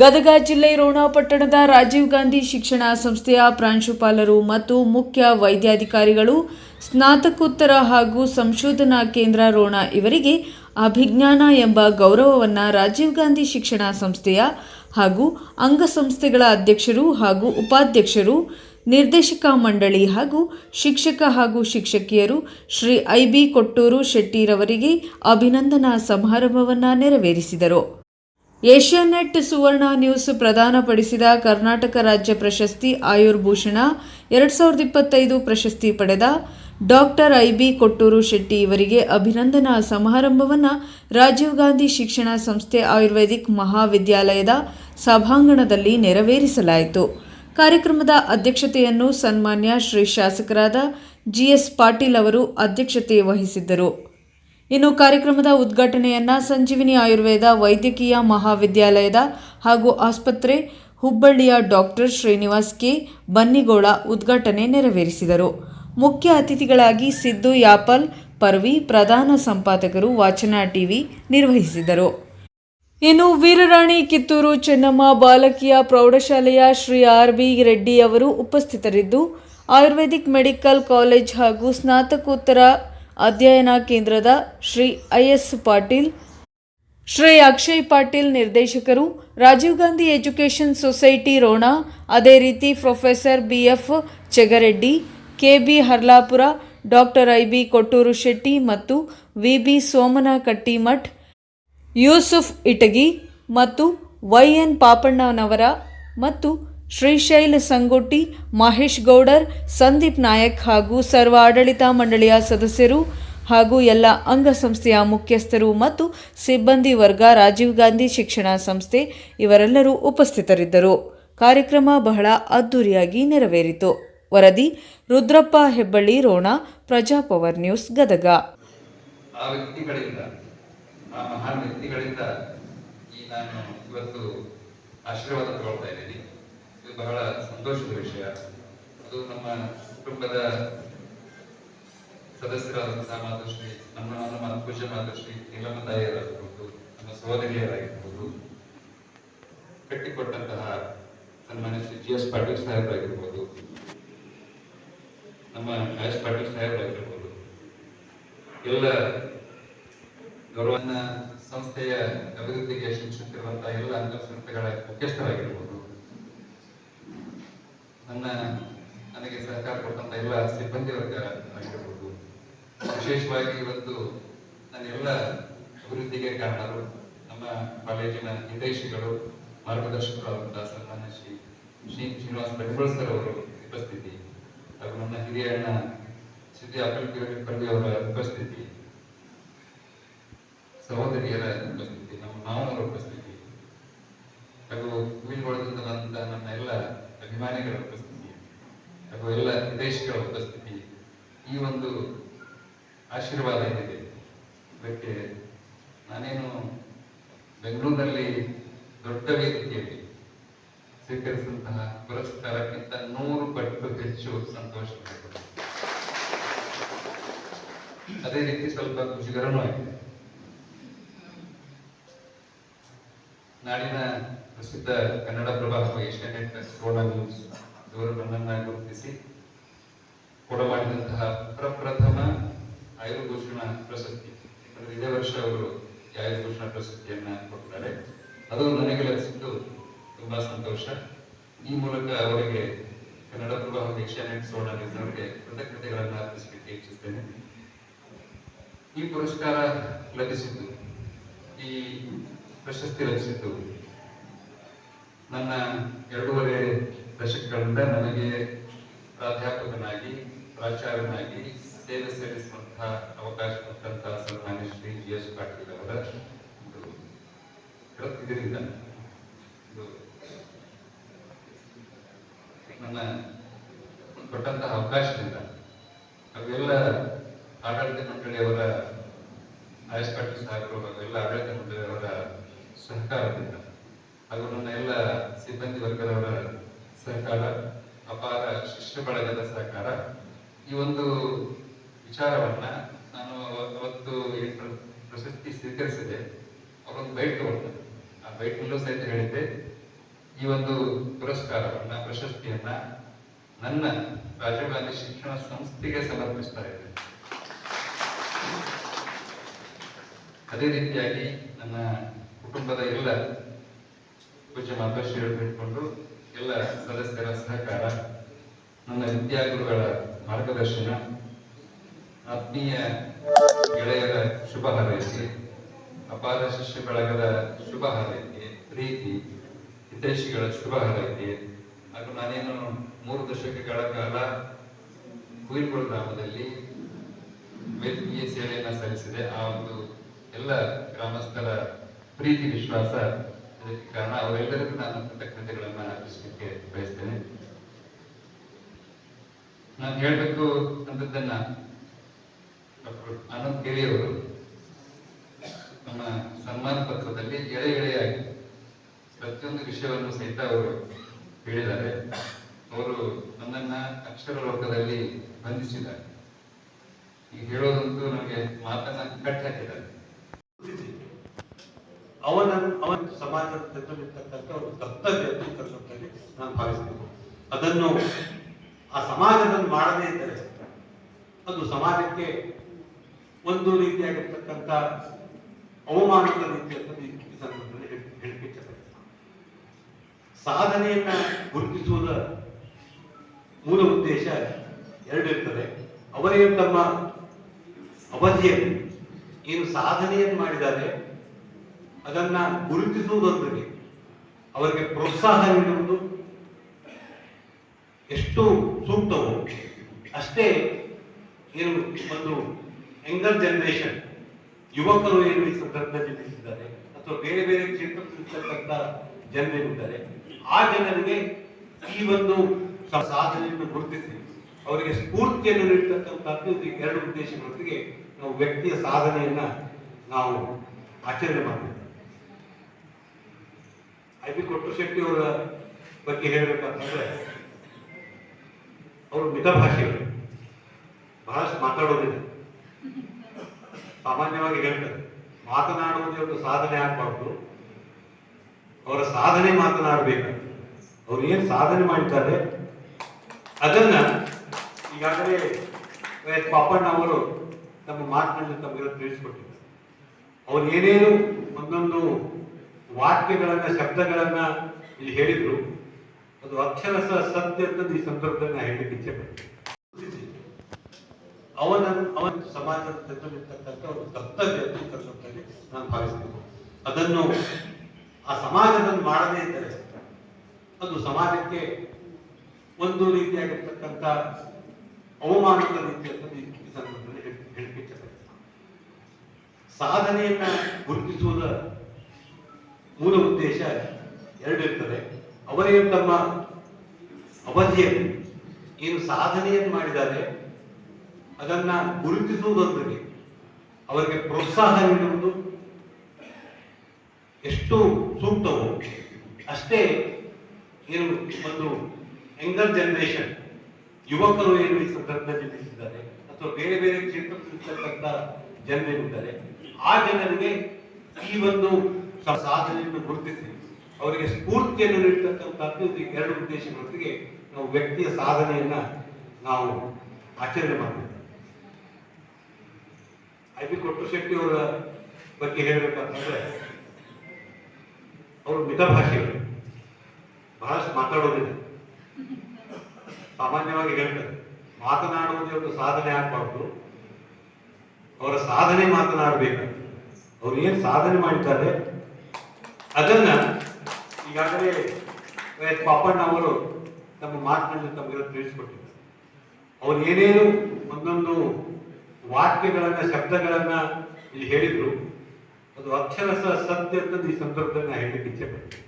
ಗದಗ ಜಿಲ್ಲೆ ರೋಣ ಪಟ್ಟಣದ ರಾಜೀವ್ ಗಾಂಧಿ ಶಿಕ್ಷಣ ಸಂಸ್ಥೆಯ ಪ್ರಾಂಶುಪಾಲರು ಮತ್ತು ಮುಖ್ಯ ವೈದ್ಯಾಧಿಕಾರಿಗಳು, ಸ್ನಾತಕೋತ್ತರ ಹಾಗೂ ಸಂಶೋಧನಾ ಕೇಂದ್ರ ರೋಣ ಇವರಿಗೆ ಅಭಿಜ್ಞಾನ ಎಂಬ ಗೌರವವನ್ನು ರಾಜೀವ್ ಗಾಂಧಿ ಶಿಕ್ಷಣ ಸಂಸ್ಥೆಯ ಹಾಗೂ ಅಂಗಸಂಸ್ಥೆಗಳ ಅಧ್ಯಕ್ಷರು ಹಾಗೂ ಉಪಾಧ್ಯಕ್ಷರು, ನಿರ್ದೇಶಕ ಮಂಡಳಿ ಹಾಗೂ ಶಿಕ್ಷಕ ಹಾಗೂ ಶಿಕ್ಷಕಿಯರು ಶ್ರೀ ಐ ಬಿ ಕೊಟ್ಟೂರು ಶೆಟ್ಟಿರವರಿಗೆ ಅಭಿನಂದನಾ ಸಮಾರಂಭವನ್ನು ನೆರವೇರಿಸಿದರು. ಏಷ್ಯಾನೆಟ್ ಸುವರ್ಣ ನ್ಯೂಸ್ ಪ್ರದಾನಪಡಿಸಿದ ಕರ್ನಾಟಕ ರಾಜ್ಯ ಪ್ರಶಸ್ತಿ ಆಯುರ್ಭೂಷಣ ಎರಡು ಸಾವಿರದ ಇಪ್ಪತ್ತೈದು ಪ್ರಶಸ್ತಿ ಪಡೆದ doctor I B Kotturu Shetty ಇವರಿಗೆ ಅಭಿನಂದನಾ ಸಮಾರಂಭವನ್ನು ರಾಜೀವ್ ಗಾಂಧಿ ಶಿಕ್ಷಣ ಸಂಸ್ಥೆ ಆಯುರ್ವೇದಿಕ್ ಮಹಾವಿದ್ಯಾಲಯದ ಸಭಾಂಗಣದಲ್ಲಿ ನೆರವೇರಿಸಲಾಯಿತು. ಕಾರ್ಯಕ್ರಮದ ಅಧ್ಯಕ್ಷತೆಯನ್ನು ಸನ್ಮಾನ್ಯ ಶ್ರೀ ಶಾಸಕರಾದ ಜಿಎಸ್ ಪಾಟೀಲ್ ಅವರು ಅಧ್ಯಕ್ಷತೆ ವಹಿಸಿದ್ದರು. ಇನ್ನು ಕಾರ್ಯಕ್ರಮದ ಉದ್ಘಾಟನೆಯನ್ನ ಸಂಜೀವಿನಿ ಆಯುರ್ವೇದ ವೈದ್ಯಕೀಯ ಮಹಾವಿದ್ಯಾಲಯದ ಹಾಗೂ ಆಸ್ಪತ್ರೆ ಹುಬ್ಬಳ್ಳಿಯ ಡಾಕ್ಟರ್ ಶ್ರೀನಿವಾಸ್ ಕೆ ಬನ್ನಿಗೋಳ ಉದ್ಘಾಟನೆ ನೆರವೇರಿಸಿದರು. ಮುಖ್ಯ ಅತಿಥಿಗಳಾಗಿ ಸಿದ್ದು ಯಾಪಲ್, ಪರ್ವಿ, ಪ್ರಧಾನ ಸಂಪಾದಕರು ವಾಚನ ಟಿವಿ ನಿರ್ವಹಿಸಿದರು. ಇನ್ನು ವೀರರಾಣಿ ಕಿತ್ತೂರು ಚೆನ್ನಮ್ಮ ಬಾಲಕಿಯ ಪ್ರೌಢಶಾಲೆಯ ಶ್ರೀ ಆರ್ ಬಿ ರೆಡ್ಡಿ ಅವರು ಉಪಸ್ಥಿತರಿದ್ದು, ಆಯುರ್ವೇದಿಕ್ ಮೆಡಿಕಲ್ ಕಾಲೇಜ್ ಹಾಗೂ ಸ್ನಾತಕೋತ್ತರ ಅಧ್ಯಯನ ಕೇಂದ್ರದ ಶ್ರೀ ಐ ಎಸ್ ಪಾಟೀಲ್. ಶ್ರೀ ಅಕ್ಷಯ್ ಪಾಟೀಲ್ ನಿರ್ದೇಶಕರು ರಾಜೀವ್ ಗಾಂಧಿ ಎಜುಕೇಷನ್ ಸೊಸೈಟಿ ರೋಣ, ಅದೇ ರೀತಿ professor B F Chegareddy K B Harlapura, doctor I B Kotturu Shetty ಮತ್ತು ವಿ ಬಿ ಸೋಮನ ಕಟ್ಟಿಮಠ್ ಯೂಸುಫ್ ಇಟಗಿ ಮತ್ತು ವೈ ಎನ್ ಪಾಪಣ್ಣನವರ ಮತ್ತು ಶ್ರೀಶೈಲ್ ಸಂಗೊಟ್ಟಿ, ಮಹೇಶ್ ಗೌಡರ್, ಸಂದೀಪ್ ನಾಯಕ್ ಹಾಗೂ ಸರ್ವ ಆಡಳಿತ ಮಂಡಳಿಯ ಸದಸ್ಯರು ಹಾಗೂ ಎಲ್ಲ ಅಂಗಸಂಸ್ಥೆಯ ಮುಖ್ಯಸ್ಥರು ಮತ್ತು ಸಿಬ್ಬಂದಿ ವರ್ಗ, ರಾಜೀವ್ ಗಾಂಧಿ ಶಿಕ್ಷಣ ಸಂಸ್ಥೆ ಇವರೆಲ್ಲರೂ ಉಪಸ್ಥಿತರಿದ್ದರು. ಕಾರ್ಯಕ್ರಮ ಬಹಳ ಅದ್ದೂರಿಯಾಗಿ ನೆರವೇರಿತು. ವರದಿ, ರುದ್ರಪ್ಪ ಹೆಬ್ಬಳ್ಳಿ, ರೋಣ ಪ್ರಜಾಪವರ್ ನ್ಯೂಸ್, ಗದಗ. ಆಶೀರ್ವಾದ ತಗೊಳ್ತಾ ಇದ್ದೀನಿ. ಇದು ಬಹಳ ಸಂತೋಷದ ವಿಷಯ. ಅದು ನಮ್ಮ ಕುಟುಂಬದ ಸದಸ್ಯರಾದಂತಹ ಮಾತೃಶ್ರೀ ನಮ್ಮ ನಮ್ಮ ಪೂಜ್ಯ ಮಾತೃಶ್ರೀ ನೀಲಮ್ಮ ತಾಯಿಯರಾಗಿರ್ಬೋದು, ನಮ್ಮ ಸಹೋದರಿಯರಾಗಿರ್ಬೋದು ಕಟ್ಟಿಕೊಟ್ಟಂತಹ ಸನ್ಮಾನ್ಯ ಶ್ರೀ ಜಿ ಎಸ್ ಪಾಟೀಲ್ ಸಾಹೇಬರಾಗಿರ್ಬೋದು, ನಮ್ಮ ಎಸ್ ಪಾಟೀಲ್ ಸಾಹೇಬರಾಗಿರ್ಬೋದು. ಎಲ್ಲ ಗೌರವ ಸಂಸ್ಥೆಯ ಅಭಿವೃದ್ಧಿಗೆ ಶಿಕ್ಷಕರಿರುವಂತಹ ಎಲ್ಲ ಅಂಗಸಂಸ್ಥೆಗಳ ಮುಖ್ಯಸ್ಥರಾಗಿರ್ಬೋದು. ನನ್ನ ನನಗೆ ಸಹಕಾರ ಕೊಟ್ಟಂತ ಎಲ್ಲ ಸಿಬ್ಬಂದಿ ವರ್ಗ ಆಗಿರ್ಬೋದು. ವಿಶೇಷವಾಗಿ ಇವತ್ತು ನನ್ನ ಎಲ್ಲ ಅಭಿವೃದ್ಧಿಗೆ ಕಾರಣರು ನಮ್ಮ ಕಾಲೇಜಿನ ಹಿತೈಷಿಗಳು ಮಾರ್ಗದರ್ಶಕರಾದಂತಹ ಸನ್ಮಾನ್ಯ ಶ್ರೀ ಶ್ರೀ ಶ್ರೀನಿವಾಸ ಬೆಂಗಳೂರ್ ಸರ್ ಅವರು ಉಪಸ್ಥಿತಿ ಹಾಗೂ ನನ್ನ ಹಿರಿಯ ಅಣ್ಣ ಸಿದ್ದಿ ಅಪಲ್ ಪಲ್ವಿ ಅವರ ಉಪಸ್ಥಿತಿ, ಸಹೋದರಿಯರ ಉಪಸ್ಥಿತಿ, ನಮ್ಮ ಮಾವನವರ ಉಪಸ್ಥಿತಿ ಹಾಗೂ ಹೂವಿನಗೊಳದಿಂದ ಬಂದ ನನ್ನ ಎಲ್ಲ ಅಭಿಮಾನಿಗಳ ಉಪಸ್ಥಿತಿ ಹಾಗೂ ಎಲ್ಲ ಉಪಸ್ಥಿತಿ ಈ ಒಂದು ಆಶೀರ್ವಾದ ಏನಿದೆ? ಇದಕ್ಕೆ ನಾನೇನು ಬೆಂಗಳೂರಿನಲ್ಲಿ ದೊಡ್ಡ ವೇದಿಕೆಯಲ್ಲಿ ಸ್ವೀಕರಿಸಿದಂತಹ ಪುರಸ್ಕಾರಕ್ಕಿಂತ ನೂರು ಪಟ್ಟು ಹೆಚ್ಚು ಸಂತೋಷ ಅದೇ ರೀತಿ ಸ್ವಲ್ಪ ಖುಷಿಕರನೂ ಆಗಿದೆ. ನಾಡಿನ ಪ್ರಸಿದ್ಧ ಕನ್ನಡ ಪ್ರಭ ಹಾಗೂ ಏಷ್ಯಾನೆಟ್ ರೋಣ ನ್ಯೂಸ್ ಇವರು ನನ್ನನ್ನು ಗುರುತಿಸಿ ಕೊಡಮಾಡಿದಂತಹ ಪ್ರಪ್ರಥಮ ಆಯುರ್ಭೂಷಣ ಪ್ರಶಸ್ತಿ. ಯಾಕಂದ್ರೆ ಇದೇ ವರ್ಷ ಅವರು ಆಯುರ್ಭೂಷಣ ಪ್ರಶಸ್ತಿಯನ್ನ ಕೊಟ್ಟಿದ್ದಾರೆ. ಅದು ನನಗೆ ಲಭಿಸಿದ್ದು ತುಂಬಾ ಸಂತೋಷ. ಈ ಮೂಲಕ ಅವರಿಗೆ ಕನ್ನಡ ಪ್ರಭಾವ ಏಷ್ಯಾನೆಟ್ ಸೋಣ ನ್ಯೂಸ್ ಅವರಿಗೆ ಕೃತಜ್ಞತೆಗಳನ್ನು ಅರ್ಪಿಸಲಿಕ್ಕೆ ಇಚ್ಛಿಸ್ತೇನೆ. ಈ ಪುರಸ್ಕಾರ ಲಭಿಸಿದ್ದು ಈ ಪ್ರಶಸ್ತಿ ಲಭಿಸಿತು ನನ್ನ ಎರಡೂವರೆ ದಶಕಗಳಿಂದ ನನಗೆ ಪ್ರಾಧ್ಯಾಪಕನಾಗಿ, ಪ್ರಾಚಾರ್ಯನಾಗಿ ಸೇವೆ ಸಲ್ಲಿಸುವಂತಹ ಅವಕಾಶ ಕೊಟ್ಟಂತಹ ಸನ್ಮಾನ್ಯ ಶ್ರೀ ಜಿ ಎಸ್ ಪಾಟೀಲ್ ಅವರ ಒಂದು ಇದರಿಂದ ಇದು ನನ್ನ ಕೊಟ್ಟಂತಹ ಅವಕಾಶದಿಂದ ಅವೆಲ್ಲ ಆಡಳಿತ ಮಂಡಳಿಯವರ ಆಯಸ್ ಪಾಟೀಲ್ ಸಾಹೇಬರು ಹಾಗೂ ಎಲ್ಲ ಆಡಳಿತ ಮಂಡಳಿಯವರ ಸಹಕಾರದಿಂದ ಹಾಗೂ ನನ್ನ ಎಲ್ಲ ಸಿಬ್ಬಂದಿ ವರ್ಗದವರ ಸಹಕಾರ ಅಪಾರ ಶಿಷ್ಯ ಬಳಗದ ಸಹಕಾರ ಈ ಒಂದು ವಿಚಾರವನ್ನ ನಾನು ಅವತ್ತು ಪ್ರಶಸ್ತಿ ಸ್ವೀಕರಿಸಿದೆ. ಅವರೊಂದು ಬೈಟ್ ತಗೊಂಡೆ. ಆ ಬೈಟ್ನಲ್ಲೂ ಸಹಿತ ಹೇಳಿದ್ದೆ. ಈ ಒಂದು ಪುರಸ್ಕಾರವನ್ನ, ಪ್ರಶಸ್ತಿಯನ್ನ ನನ್ನ ರಾಜೀವ್ ಗಾಂಧಿ ಶಿಕ್ಷಣ ಸಂಸ್ಥೆಗೆ ಸಮರ್ಪಿಸ್ತಾ ಇದ್ದೇನೆ. ಅದೇ ರೀತಿಯಾಗಿ ನನ್ನ ಕುಟುಂಬದ ಎಲ್ಲ ಪೂಜ್ಯ ಮಾತಾಶ್ರೀ ಬಿಟ್ಕೊಂಡು ಎಲ್ಲ ಸದಸ್ಯರ ಸಹಕಾರ, ನನ್ನ ವಿದ್ಯಾಗುರುಗಳ ಮಾರ್ಗದರ್ಶನ, ಆತ್ಮೀಯ ಗೆಳೆಯರ ಶುಭ ಹಾರೈಕೆ, ಅಪಾರ ಶಿಷ್ಯ ಬಳಗದ ಶುಭ ಹಾರೈಕೆ, ಪ್ರೀತಿ, ಹಿತೈಷಿಗಳ ಶುಭ ಹಾರೈಕೆ, ಹಾಗೂ ನಾನೇನು ಮೂರು ದಶಕಗಳ ಕಾಲ ಕುಯಿಲ್ಗೋಳು ಗ್ರಾಮದಲ್ಲಿ ವೈದ್ಯಕೀಯ ಸೇವೆಯನ್ನು ಸಲ್ಲಿಸಿದೆ. ಆ ಒಂದು ಎಲ್ಲ ಗ್ರಾಮಸ್ಥರ ಪ್ರೀತಿ, ವಿಶ್ವಾಸ ಇದಕ್ಕೆ ಕಾರಣ ಅವರೆಲ್ಲರಿಗೂ ನಾನು ಕೃತಜ್ಞತೆಗಳನ್ನ ಅರ್ಪಿಸಲಿಕ್ಕೆ ಬಯಸ್ತೇನೆ. ನಾನು ಹೇಳಬೇಕು ಅಂತದ್ದನ್ನ ಡಾಕ್ಟರ್ ಆನಂದ್ ಗಿರಿ ಅವರು ನಮ್ಮ ಸನ್ಮಾನ ಪತ್ರದಲ್ಲಿ ಎಳೆ ಎಳೆಯಾಗಿ ಪ್ರತಿಯೊಂದು ವಿಷಯವನ್ನು ಸಹಿತ ಅವರು ಹೇಳಿದ್ದಾರೆ. ಅವರು ನನ್ನನ್ನ ಅಕ್ಷರ ಲೋಕದಲ್ಲಿ ಬಂಧಿಸಿದ್ದಾರೆ. ಈಗ ಹೇಳೋದಂತೂ ನಮಗೆ ಮಾತನ್ನ ಕಟ್ಟಿ ಹಾಕಿದ್ದಾರೆ ಅವನ ಅವನ ಸಮಾಜದ ತೆಗೆದಿರ್ತಕ್ಕಂಥ ಒಂದು ಕರ್ತವ್ಯ ಅಂತ ನಾನು ಭಾವಿಸ್ತೇನೆ ಅದನ್ನು ಆ ಸಮಾಜದಲ್ಲಿ ಮಾಡದೇ ಇದ್ದರೆ ಅದು ಸಮಾಜಕ್ಕೆ ಒಂದು ರೀತಿಯಾಗಿರ್ತಕ್ಕಂಥ ಅವಮಾನದ ರೀತಿಯಲ್ಲಿ ಈ ಸಂದರ್ಭದಲ್ಲಿ ಹೇಳಿಕೆ. ಸಾಧನೆಯನ್ನ ಗುರುತಿಸುವುದರ ಮೂಲ ಉದ್ದೇಶ ಎರಡಿರ್ತದೆ ಅವರೇ ತಮ್ಮ ಅವಧಿಯಲ್ಲಿ ಏನು ಸಾಧನೆಯನ್ನು ಮಾಡಿದ್ದಾರೆ ಅದನ್ನ ಗುರುತಿಸುವುದರೊಂದಿಗೆ ಅವರಿಗೆ ಪ್ರೋತ್ಸಾಹ ನೀಡುವುದು ಎಷ್ಟು ಸೂಕ್ತವೋ ಅಷ್ಟೇ ಏನು ಒಂದು ಯಂಗರ್ ಜನರೇಷನ್ ಯುವಕರು ಏನು ಈ ಸಂದರ್ಭದಲ್ಲಿ ನಿಲ್ಲಿಸಿದ್ದಾರೆ ಅಥವಾ ಬೇರೆ ಬೇರೆ ಕ್ಷೇತ್ರದಲ್ಲಿರ್ತಕ್ಕಂಥ ಜನರಿದ್ದಾರೆ, ಆ ಜನರಿಗೆ ಈ ಒಂದು ಸಾಧನೆಯನ್ನು ಗುರುತಿಸಿ ಅವರಿಗೆ ಸ್ಫೂರ್ತಿಯನ್ನು ನೀಡತಕ್ಕಂಥದ್ದು ಈ ಎರಡು ಉದ್ದೇಶಗಳೊಂದಿಗೆ ನಾವು ವ್ಯಕ್ತಿಯ ಸಾಧನೆಯನ್ನ ನಾವು ಆಚರಣೆ ಮಾಡಬೇಕು ಐ ಬಿ ಕೊಟ್ಟರು ಶೆಟ್ಟಿ ಅವರ ಬಗ್ಗೆ ಹೇಳಬೇಕಂತಂದ್ರೆ, ಅವರು ಮಿತಭಾಷೆಗಳು ಬಹಳಷ್ಟು ಮಾತಾಡೋದಿಲ್ಲ. ಸಾಮಾನ್ಯವಾಗಿ ಹೇಳ್ತಾರೆ. ಮಾತನಾಡುವುದೇ ಒಂದು ಸಾಧನೆ ಆಗಬಾರ್ದು. ಅವರ ಸಾಧನೆ ಮಾತನಾಡಬೇಕು. ಅವ್ರು ಏನು ಸಾಧನೆ ಮಾಡಿದ್ದಾರೆ, ಅದನ್ನ ಈಗಾಗಲೇ ಪಾಪಣ್ಣ ಅವರು ತಮ್ಮ ಮಾತಿನಲ್ಲಿ ತಮಗೆ ತಿಳಿಸ್ಕೊಟ್ಟಿದ್ದಾರೆ. ಅವ್ರು ಏನೇನು ಒಂದೊಂದು ವಾಕ್ಯಗಳನ್ನ, ಶಬ್ದಗಳನ್ನ ಇಲ್ಲಿ ಹೇಳಿದ್ರು. ಅದು ಅಕ್ಷರಸ ಸತ್ಯ ಅಂತ ಈ ಸಂದರ್ಭದಲ್ಲಿ ನಾನು ಇಚ್ಛೆ ಅವನ ಅವನ ಸಮಾಜದ ಜೊತೆ ಒಂದು ಕರ್ತವ್ಯ ಅಂತ ನಾನು ಭಾವಿಸ್ತೇನೆ. ಅದನ್ನು ಆ ಸಮಾಜದಲ್ಲಿ ಮಾಡದೇ ಇದ್ದರೆ ಅದು ಸಮಾಜಕ್ಕೆ ಒಂದು ರೀತಿಯಾಗಿರ್ತಕ್ಕಂಥ ಅವಮಾನದ ರೀತಿ ಅಂತ ಈ ಸಂದರ್ಭದಲ್ಲಿ ಹೇಳಿ- ಹೇಳಿಕೆ. ಸಾಧನೆಯನ್ನ ಗುರುತಿಸುವುದರ ಮೂಲ ಉದ್ದೇಶ ಎರಡಿರ್ತದೆ ಅವರೇ ತಮ್ಮ ಅವಧಿಯಲ್ಲಿ ಏನು ಸಾಧನೆಯನ್ನು ಮಾಡಿದ್ದಾರೆ, ಅದನ್ನ ಗುರುತಿಸುವುದರೊಂದಿಗೆ ಅವರಿಗೆ ಪ್ರೋತ್ಸಾಹ ನೀಡುವುದು ಎಷ್ಟು ಸೂಕ್ತವೋ ಅಷ್ಟೇ ಏನು ಒಂದು ಯಂಗರ್ ಜನರೇಷನ್, ಯುವಕರು ಏನು ಈ ಸಂದರ್ಭದಲ್ಲಿ ನಿಲ್ಲಿಸಿದ್ದಾರೆ ಅಥವಾ ಬೇರೆ ಬೇರೆ ಕ್ಷೇತ್ರದಲ್ಲಿರ್ತಕ್ಕಂಥ ಜನರಿದ್ದಾರೆ ಆ ಜನರಿಗೆ ಈ ಒಂದು ಸಾಧನೆಯನ್ನು ಗುರುತಿಸಿ, ಅವರಿಗೆ ಸ್ಫೂರ್ತಿಯನ್ನು ನೀಡತಕ್ಕಂಥದ್ದು ಈ ಎರಡು ಉದ್ದೇಶಗಳೊಂದಿಗೆ ನಾವು ವ್ಯಕ್ತಿಯ ಸಾಧನೆಯನ್ನ ನಾವು ಆಚರಣೆ ಮಾಡಬೇಕು ಐ ಪಿ ಕೊಟ್ಟರು ಶೆಟ್ಟಿ ಅವರ ಬಗ್ಗೆ ಹೇಳಬೇಕಂತಂದ್ರೆ, ಅವರು ಮಿತಭಾಷೆಗಳು ಬಹಳಷ್ಟು ಮಾತಾಡೋದಿಲ್ಲ. ಸಾಮಾನ್ಯವಾಗಿ ಹೇಳ್ತಾರೆ, ಮಾತನಾಡುವುದೇ ಒಂದು ಸಾಧನೆ ಆಗಬಾರ್ದು. ಅವರ ಸಾಧನೆ ಮಾತನಾಡಬೇಕು. ಅವ್ರು ಏನ್ ಸಾಧನೆ ಮಾಡಿದ್ದಾರೆ ಅದನ್ನ ಈಗಾಗಲೇ ಪಾಪಣ್ಣ ಅವರು ತಮ್ಮ ಮಾತಿನಲ್ಲಿ ತಮಗೆ ತಿಳಿಸ್ಕೊಟ್ಟಿದ್ದಾರೆ. ಅವ್ರು ಏನೇನು ಒಂದೊಂದು ವಾಕ್ಯಗಳನ್ನ, ಶಬ್ದಗಳನ್ನ ಇಲ್ಲಿ ಹೇಳಿದ್ರು. ಅದು ಅಕ್ಷರಶಃ ಸತ್ಯ ಅಂತ ಈ ಸಂದರ್ಭದಲ್ಲಿ ನಾನು ಹೇಳಲಿಕ್ಕೆ ಇಚ್ಛೆ ಪಡ್ತೀನಿ.